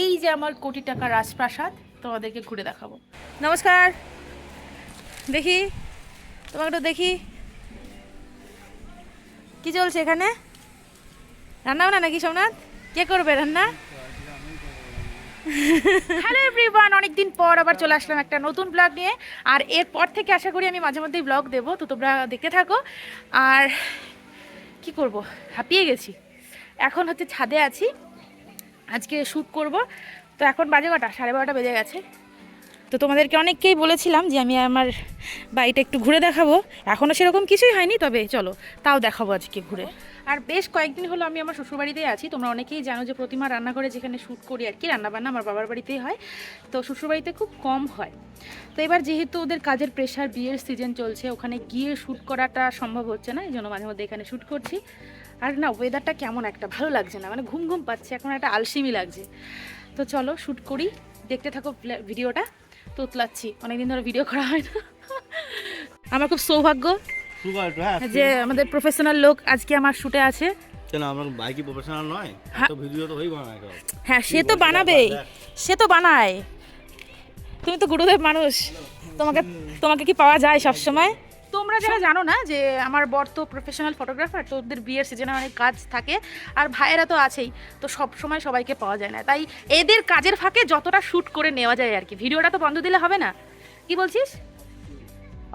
এই যে আমার কোটি টাকা রাজপ্রাসাদ, তোমাদেরকে ঘুরে দেখাবো। নমস্কার। দেখি, তোমাকে একটু দেখি। কি চলছে এখানে? রান্না বান্না নাকি সোমনাথ? কে করবে রান্না? হ্যালো এভরিওয়ান অনেকদিন পর আবার চলে আসলাম একটা নতুন ব্লগ নিয়ে। আর এরপর থেকে আশা করি আমি মাঝে মধ্যেই ব্লগ দেবো, তো তোমরা দেখতে থাকো। আর কি করব? হাঁপিয়ে গেছি। এখন হচ্ছে ছাদে আছি। আজকে শ্যুট করব। তো এখন বাজে কটা? সাড়ে বারোটা বেজে গেছে। তো তোমাদেরকে অনেককেই বলেছিলাম যে আমি আমার বাড়িটা একটু ঘুরে দেখাবো। এখনও সেরকম কিছুই হয়নি, তবে চলো, তাও দেখাবো আজকে ঘুরে। আর বেশ কয়েকদিন হলো আমি আমার শ্বশুরবাড়িতেই আছি, তোমরা অনেকেই জানো যে প্রতিমা রান্না করে যেখানে শ্যুট করি আর কি, রান্নাবান্না আমার বাবার বাড়িতেই হয়। তো শ্বশুরবাড়িতে খুব কম হয়। তো এবার যেহেতু ওদের কাজের প্রেশার বিয়ের সিজন চলছে, ওখানে গিয়ে শ্যুট করাটা সম্ভব হচ্ছে না, এই জন্য মাঝে মধ্যে এখানে শ্যুট করছি। আর না ওয়েদারটা কেমন একটা, ভালো লাগছে না মানে ঘুম ঘুম পাচ্ছে, এখন একটা আলসেমি লাগছে। তো চলো, শ্যুট করি, দেখতে থাকো ভিডিওটা তোতলাচ্ছি। অনেকদিন ধরে ভিডিও করা হয় না। আমার খুব সৌভাগ্য হ্যাঁ যে আমাদের প্রফেশনাল লোক আজকে আমার শুটে আছে। কেন আমরা প্রফেশনাল নয়? হ্যাঁ। তো ভিডিও তো হই বানায় হ্যাঁ সে তো বানাবেই সে তো বানায়। তুমি তো গুরুদেব মানুষ। তোমাকে তোমাকে কি পাওয়া যায় সব সময় তোমরা যারা জানো না যে আমার বর তো প্রফেশনাল ফটোগ্রাফার তো ওদের বিয়ের সিজনে অনেক কাজ থাকে আর ভাইয়েরা তো আছেই তো সব সময় সবাইকে পাওয়া যায় না। তাই এদের কাজের ফাঁকে যতটা শ্যুট করে নেওয়া যায় আর কি। ভিডিওটা তো বন্ধ দিলে হবে না। কি বলছিস?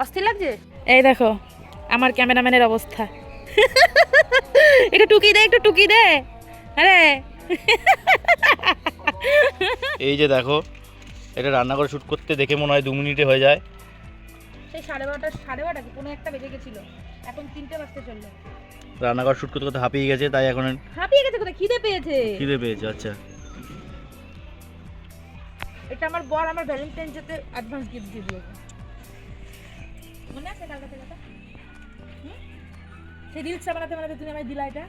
অস্থির লাগছে? এই দেখো আমার ক্যামেরাম্যানের অবস্থা। একটু টুকি দে একটু টুকি দে। আরে। এই যে দেখো এটা রান্না করে শুট করতে দেখে মনে হয় দু মিনিটে হয়ে যায়। সেই সাড়ে বারোটা সাড়ে বারোটা কি? কোনো একটা বেজে গেছিল। এখন তিনটে বাজতে চলল। রান্নাঘর শুট করতে করতে হাঁপিয়ে গেছে তাই এখন হাঁপিয়ে গেছে কোথায়? খিদে পেয়েছে। খিদে পেয়েছে আচ্ছা। এটা আমার বর আমার ভ্যালেন্টাইন যেতে অ্যাডভান্স গিফট দিয়ে দিয়েছে। মনে আছে কালকে থেকে সেই রিলসটা বানাতে বানাতে তুমি আমায় দিলা এটা?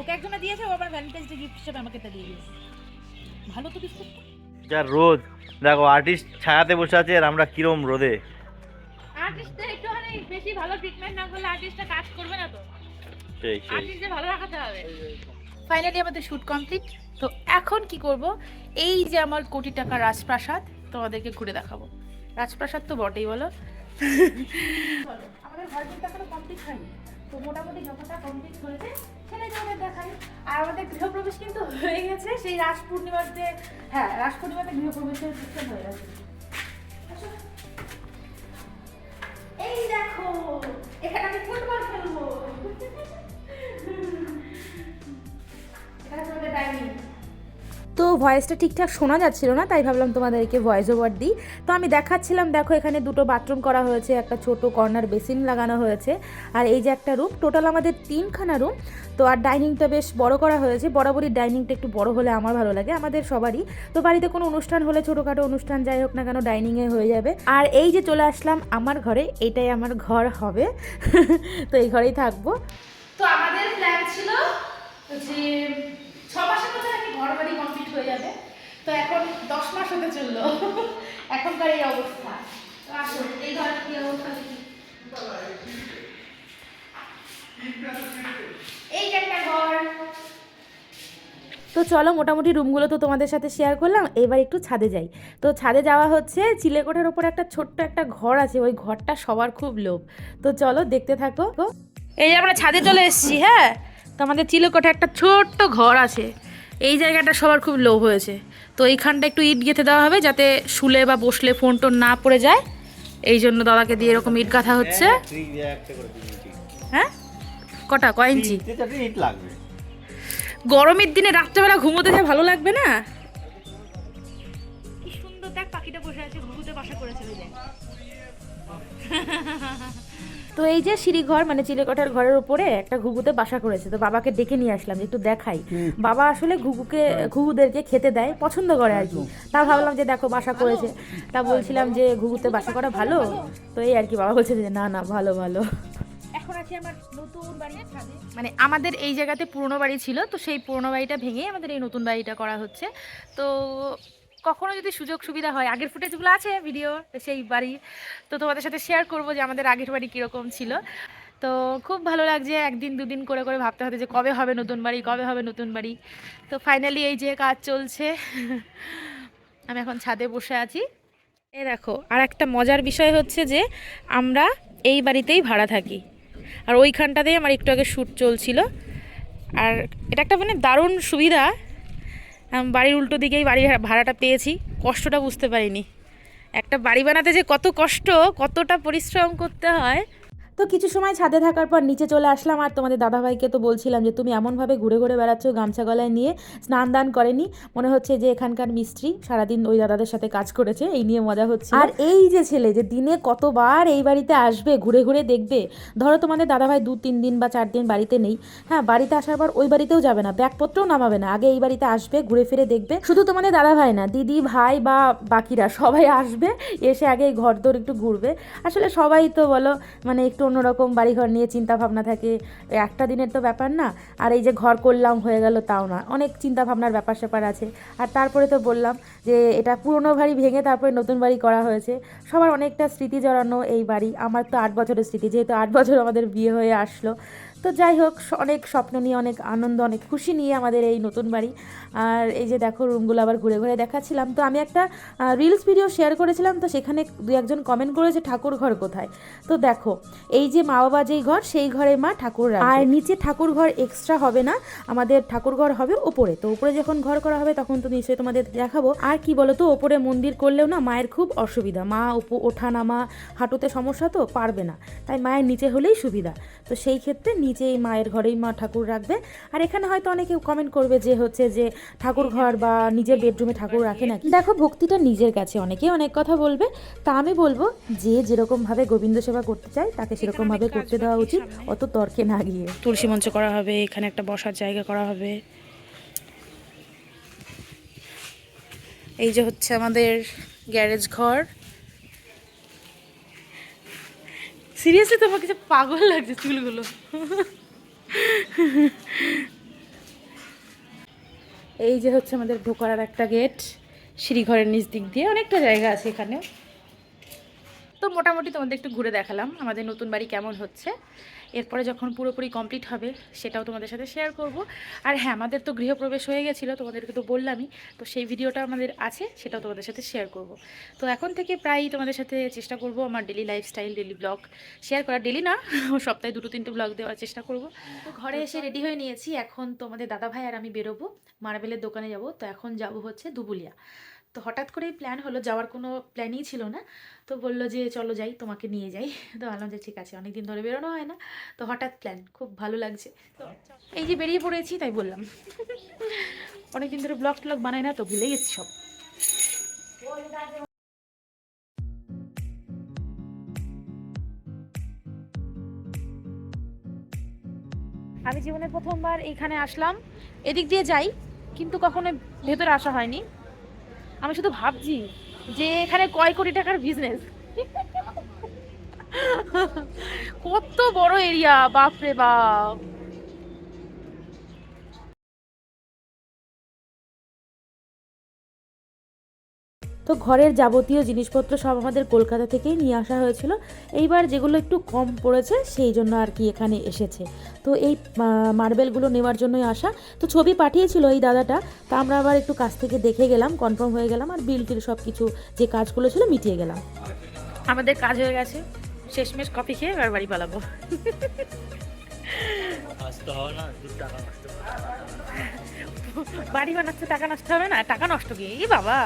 ওকে একজনে দিয়েছে ও আবার ভ্যালেন্টাইন্স ডে গিফট হিসেবে আমাকে এটা দিয়ে দিয়েছে। ভালো তো বিস্কুটটা যা রোদ। দেখো আর্টিস্ট ছায়াতে বসে আছে আর আমরা কিরম রোদে। আর্টিস্টদের একটুখানি বেশি ভালো ট্রিটমেন্ট না করলে আর্টিস্টটা কাজ করবে না তো। সেই সেই। আর্টিস্টদের ভালো রাখাতে হবে। ফাইনালি আমাদের শুট কমপ্লিট তো এখন কি করব? এই যে আমার কোটি টাকা রাজপ্রাসাদ তোমাদেরকে ঘুরে দেখাবো। রাজপ্রাসাদ তো বটেই বলো। আমাদের ঘর কিন্তু এখনও কমপ্লিট হয়নি। তো মোটামুটি যতটা কমপ্লিট হয়েছে সেটাই তোমাদের দেখাই। আর আমাদের গৃহপ্রবেশ কিন্তু হয়ে গেছে। সেই রাস পূর্ণিমাতে হ্যাঁ রাস পূর্ণিমাতে গৃহপ্রবেশের সিস্টেম হয়ে গেছে। এখানে আমি ফুটবল খেলব। এখানে তোমাদের ডাইনিং তো ভয়েসটা ঠিকঠাক শোনা যাচ্ছিল না, তাই ভাবলাম তোমাদেরকে ভয়েস ওভার দিই। তো আমি দেখাচ্ছিলাম, দেখো এখানে দুটো বাথরুম করা হয়েছে, একটা ছোট কর্নার বেসিন লাগানো হয়েছে, আর এই যে একটা রুম টোটাল আমাদের তিনখানা রুম তো আর ডাইনিংটা বেশ বড় করা হয়েছে, বরাবরই ডাইনিংটা একটু বড় হলে আমার ভালো লাগে, আমাদের সবারই। তো বাড়িতে কোনো অনুষ্ঠান হলে ছোটোখাটো অনুষ্ঠান যাই হোক না কেন ডাইনিংয়ে হয়ে যাবে। আর এই যে চলে আসলাম আমার ঘরে, এটাই আমার ঘর হবে, তো এই ঘরেই থাকব। তো আমাদের প্ল্যান ছিল যে ছ মাসের মধ্যে নাকি ঘর বাড়ি তো এখন দশ মাস হতে চলল। এখনকার এই অবস্থা। তো চলো, মোটামুটি রুমগুলো তো তোমাদের সাথে শেয়ার করলাম। এবার একটু ছাদে যাই। তো ছাদে যাওয়া হচ্ছে, চিলেকোঠার ওপর একটা ছোট্ট একটা ঘর আছে। ওই ঘরটা সবার খুব লোভ। তো চলো, দেখতে থাকো। এই যে আমরা ছাদে চলে এসেছি হ্যাঁ? তো আমাদের চিলেকোঠা একটা ছোট্ট ঘর আছে। এই জায়গাটা সবার খুব লোভ হয়েছে। তো এইখানটা একটু ইট গেঁথে দেওয়া হবে যাতে শুলে বা বসলে ফোন টোন না পড়ে যায়। এই জন্য দাদাকে দিয়ে এরকম ইট গাঁথা হচ্ছে। হ্যাঁ কটা? কয় ইঞ্চি? গরমের দিনে রাত্রেবেলা ঘুমোতে যা ভালো লাগবে না? সুন্দর দেখ পাখিটা বসে আছে ঘুঘুতে বাসা করেছে ওই দেখ। তো এই যে সিঁড়িঘর মানে চিলেকোঠার ঘরের উপরে একটা ঘুঘুতে বাসা করেছে তো বাবাকে ডেকে নিয়ে আসলাম যে একটু দেখাই। বাবা আসলে ঘুঘুকে ঘুঘুদেরকে খেতে দেয় পছন্দ করে আর কি। তা ভাবলাম যে দেখো বাসা করেছে। তা বলছিলাম যে ঘুঘুতে বাসা করা ভালো? তো এই আর কি বাবা বলছে যে না না ভালো ভালো। এখন আছি আমার নতুন বাড়ির মানে আমাদের এই জায়গাতে পুরনো বাড়ি ছিল তো সেই পুরনো বাড়িটা ভেঙে আমাদের এই নতুন বাড়িটা করা হচ্ছে। তো কখনো যদি সুযোগ সুবিধা হয়, আগের ফুটেজগুলো আছে ভিডিও সেই বাড়ি, তো তোমাদের সাথে শেয়ার করব যে আমাদের আগের বাড়ি কীরকম ছিল। তো খুব ভালো লাগছে একদিন দুদিন করে করে ভাবতে হতে যে কবে হবে নতুন বাড়ি, কবে হবে নতুন বাড়ি। তো ফাইনালি এই যে কাজ চলছে। আমি এখন ছাদে বসে আছি। এ দেখো, আর একটা মজার বিষয় হচ্ছে যে আমরা এই বাড়িতেই ভাড়া থাকি। আর ওইখানটাতেই আমার একটু আগে শ্যুট চলছিল। আর এটা একটা মানে দারুণ সুবিধা বাড়ির উল্টো দিকেই বাড়ি ভাড়াটা পেয়েছি। কষ্টটা বুঝতে পারিনি। একটা বাড়ি বানাতে যে কত কষ্ট, কতটা পরিশ্রম করতে হয় তো কিছু সময় ছাদে থাকার পর নিচে চলে আসলাম আর তোমাদের দাদাভাইকে তো বলছিলাম যে, তুমি এমনভাবে ঘুরে ঘুরে বেড়াচ্ছ, গামছা গলায় নিয়ে স্নান দান করেনি। মনে হচ্ছে যে, এখানকার মিস্ত্রি সারাদিন ওই দাদাদের সাথে কাজ করেছে, এই নিয়ে মজা হচ্ছে। আর এই যে ছেলে যে দিনে কতবার এই বাড়িতে আসবে, ঘুরে ঘুরে দেখবে, ধরো তোমাদের দাদাভাই দু, তিন দিন বা চার দিন বাড়িতে নেই হ্যাঁ বাড়িতে আসার পর ওই বাড়িতেও যাবে না, ব্যাগপত্রও নামাবে না, আগে এই বাড়িতে আসবে, ঘুরে ফিরে দেখবে। শুধু তোমাদের দাদাভাই না, দিদি, ভাই বা বাকিরা সবাই আসবে, এসে আগে এই ঘর দৌড় একটু ঘুরবে। আসলে সবাই তো বলো মানে একটু অন্যরকম বাড়িঘর নিয়ে চিন্তা ভাবনা থাকে একটা দিনের তো ব্যাপার না, আর এই যে ঘর করলাম হয়ে গেল তাও না। অনেক চিন্তা ভাবনার ব্যাপার স্যাপার আছে। আর তারপরে তো বললাম যে, এটা পুরনো বাড়ি ভেঙে তারপরে নতুন বাড়ি করা হয়েছে। সবার অনেকটা স্মৃতি জড়ানো এই বাড়ি। আমার তো আট বছরের স্মৃতি, যেহেতু আট বছর আমাদের বিয়ে হয়ে আসলো। তো যাই হোক অনেক স্বপ্ন নিয়ে, অনেক আনন্দ, অনেক খুশি নিয়ে আমাদের এই নতুন বাড়ি। আর এই যে দেখো রুমগুলো আবার ঘুরে ঘুরে দেখাচ্ছিলাম। তো আমি একটা রিলস ভিডিও শেয়ার করেছিলাম, তো সেখানে দু একজন কমেন্ট করেছে, ঠাকুর ঘর কোথায়? তো দেখো, এই যে মা বাবা যেই ঘর, সেই ঘরে মা ঠাকুর আর নিচে ঠাকুর ঘর এক্সট্রা হবে না, আমাদের ঠাকুর ঘর হবে ওপরে তো ওপরে যখন ঘর করা হবে, তখন তো নিশ্চয়ই তোমাদের দেখাবো। আর কি বলো তো ওপরে মন্দির করলেও না, মায়ের খুব অসুবিধা। মা ওঠা, নামা, হাঁটুতে সমস্যা তো পারবে না। তাই মায়ের নিচে হলেই সুবিধা। তো সেই ক্ষেত্রে নিচে মায়ের ঘরেই মা ঠাকুর রাখবে। আর এখানে হয়তো অনেকে কমেন্ট করবে যে হচ্ছে যে ঠাকুর ঘর বা নিজের বেডরুমে ঠাকুর রাখে নাকি? দেখো ভক্তিটা নিজের কাছে। অনেকেই অনেক কথা বলবে। তা আমি বলব যে যেরকম ভাবে গোবিন্দ সেবা করতে চায় তাকে সেরকম ভাবে করতে দেওয়া উচিত। অত তর্কে না গিয়ে। তুলসী মঞ্চ করা হবে এখানে একটা বসার জায়গা করা হবে। এই যে হচ্ছে আমাদের গ্যারেজ ঘর। সিরিয়াসলি তোমার কিছু পাগল লাগছে চুলগুলো। এই যে হচ্ছে আমাদের ঢোকার একটা গেট সিঁড়িঘরের নিচ দিক দিয়ে। অনেকটা জায়গা আছে এখানে তো মোটামুটি তোমাদের একটু ঘুরে দেখালাম আমাদের নতুন বাড়ি কেমন হচ্ছে। এরপরে যখন পুরোপুরি কমপ্লিট হবে, সেটাও তোমাদের সাথে শেয়ার করব। আর হ্যাঁ আমাদের তো গৃহপ্রবেশ হয়ে গেছিল, তোমাদেরকে তো বললামই। তো সেই ভিডিওটা আমাদের আছে, সেটাও তোমাদের সাথে শেয়ার করব। তো এখন থেকে প্রায়ই তোমাদের সাথে চেষ্টা করব আমার daily lifestyle daily blog share করা ডেলি না, সপ্তাহে দুটো তিনটে ব্লগ দেওয়ার চেষ্টা করব। তো ঘরে এসে রেডি হয়ে নিয়েছি। এখন তোমাদের দাদা ভাই আর আমি বেরোবো, মার্বেলের দোকানে যাব। তো এখন যাব হচ্ছে দুবুলিয়া। তো হঠাৎ করেই প্ল্যান হলো, যাওয়ার কোনো প্ল্যানই ছিল না। তো বলল যে, চলো যাই, তোমাকে নিয়ে যাই। তো ভাবলাম যে, ঠিক আছে, অনেকদিন ধরে বেরোনো হয় না। তো হঠাৎ প্ল্যান খুব ভালো লাগছে। তো এই যে বেরিয়ে পড়েছি, তাই বললাম। অনেকদিন ধরে ব্লগ ট্লগ বানাই না, তো ভুলে গেছি সব। আমি জীবনে প্রথমবার এইখানে আসলাম। এদিক দিয়ে যাই, কিন্তু কখনো ভেতরে আসা হয়নি। আমি শুধু ভাবছি যে এখানে কয় কোটি টাকার বিজনেস কত বড় এরিয়া বাপরে বাপ। তো ঘরের যাবতীয় জিনিসপত্র সব আমাদের কলকাতা থেকেই নিয়ে আসা হয়েছিল। এইবার যেগুলো একটু কম পড়েছে সেই জন্য আর কি এখানে এসেছে। তো এই মার্বেলগুলো নেওয়ার জন্যই আসা। তো ছবি পাঠিয়েছিল এই দাদাটা তা আমরা আবার একটু কাছ থেকে দেখে গেলাম কনফার্ম হয়ে গেলাম আর বিল টিল সব কিছু যে কাজগুলো ছিল মিটিয়ে গেলাম। আমাদের কাজ হয়ে গেছে। শেষমেশ কফি খেয়ে এবার বাড়ি পালাবো। আসতে হবে না দু টাকা নষ্ট বাড়ি বানাচ্ছে টাকা নষ্ট হবে না টাকা নষ্ট কি? বাবা।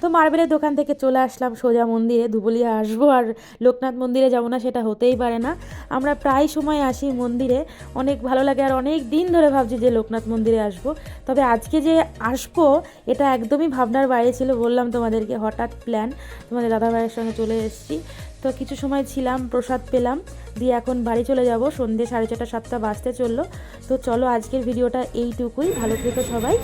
তো মার্বেলের দোকান থেকে চলে আসলাম সোজা মন্দিরে ধুবুলিয়া আসব আর লোকনাথ মন্দিরে যাব না, সেটা হতেই পারে না। আমরা প্রায় সময় আসি মন্দিরে, অনেক ভালো লাগে আর অনেক দিন ধরে ভাবছি যে লোকনাথ মন্দিরে আসব। তবে আজকে যে আসব, এটা একদমই ভাবনার বাইরে ছিল, বললাম তোমাদেরকে হঠাৎ প্ল্যান তোমাদের দাদাভাইয়ের সঙ্গে চলে এসেছি। তো কিছু সময় ছিলাম, প্রসাদ পেলাম, দিয়ে এখন বাড়ি চলে যাব। সন্ধে সাড়ে ছটা, সাতটা বাজতে চলল। তো চলো আজকের ভিডিওটা এইটুকুই। ভালো থেকো সবাই।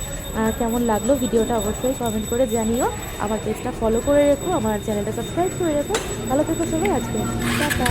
কেমন লাগল ভিডিওটা অবশ্যই কমেন্ট করে জানিও। আমার পেজটা ফলো করে রেখো, আমার চ্যানেলটা সাবস্ক্রাইব করে রেখো। ভালো থেকো সবাই আজকে। টাটা।